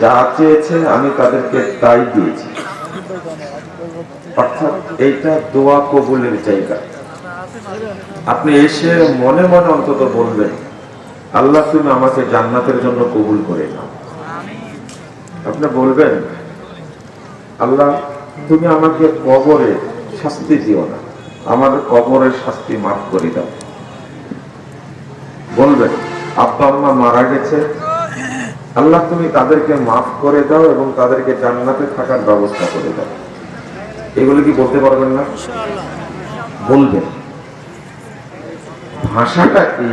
যা চেয়েছে আমি তাদেরকে তাই দিয়েছি। অর্থাৎ এইটা দোয়া কবুলের জায়গা। আপনি এসে মনে মনে অন্তত বলবেন, আল্লাহ তুমি আমাকে জান্নাতের জন্য কবুল করে নাও। আপনি বলবেন, আল্লাহ তুমি আমাকে কবরে শাস্তি দিও না, আমার কবরের শাস্তি মাফ করে দাও। বলবেন, আব্বা আম্মা মারা গেছে আল্লাহ তুমি তাদেরকে মাফ করে দাও এবং তাদেরকে জান্নাতে থাকার ব্যবস্থা করে দাও। এগুলো কি বলতে পারবেন না? বলবেন। ভাষাটা কি?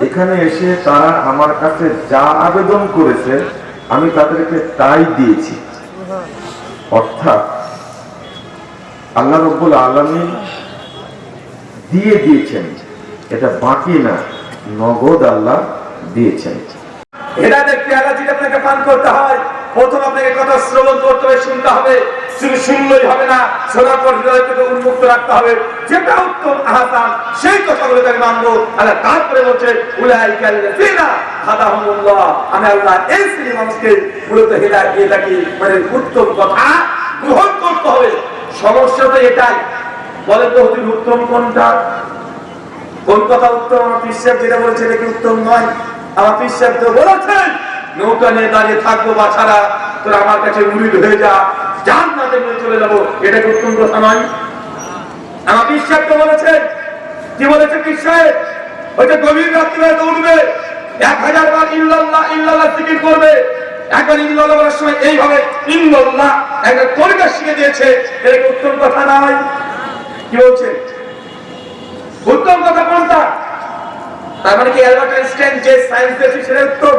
এখানে এসে তারা আমার কাছে যা আবেদন করেছে, আমি তাদেরকে তাই দিয়েছি। অর্থাৎ আল্লাহ রব্বুল আলমী দিয়ে দিয়েছেন। এটা বাকি না, নগদ আল্লাহ দিয়েছেন। হেদায়তের পেয়ালা যদি আপনাকে পান করতে হয়, প্রথম আপনাকে কথা শ্রবণ করতে হবে, শুনতে হবে। শুধু শুনলেই হবে না, শোনার পর হৃদয় উন্মুক্ত রাখতে হবে। যেটা উত্তম সেই কথাগুলো তাকে মানবো। আল্লাহ তারপরে বলছে উলাই আমি আল্লাহ এই শ্রেণি মানুষকে মূলত হেদায়েত দিয়ে থাকি। মানে উত্তম কথা গ্রহণ করতে হবে। সমস্যা তো এটাই। বলেন তো হুজুর, উত্তম কোনটা? কোন কথা উত্তম আমার যেটা বলছে এটা কি উত্তম নয়? আমার পিসাব তো বলেছেন, নৌকা নিয়ে দাঁড়িয়ে থাকব বাছারা, তোরা আমার কাছে মুড়িদ হয়ে যা যান না নিয়ে চলে যাব। এটা কি উত্তম কথা নয়? আমার পিসাব তো বলেছেন। কি বলেছে পিসাব ওইটা গভীর রাত্রিবেলা উঠবে, এক হাজার বার ইল্লাল্লাহ ইল্লাল্লাহ জিকির করবে। একবার ইল্লাল্লাহ বলার সময় এইভাবে ইল্লাল্লাহ একটা তরিকা শিখে দিয়েছে। এটা উত্তম কথা নয়? কি বলছে উত্তম কথা কোনটা তার মানে কি অ্যালবার্ট আইনস্টাইন যে সায়েন্স দিয়েছে সেটা উত্তম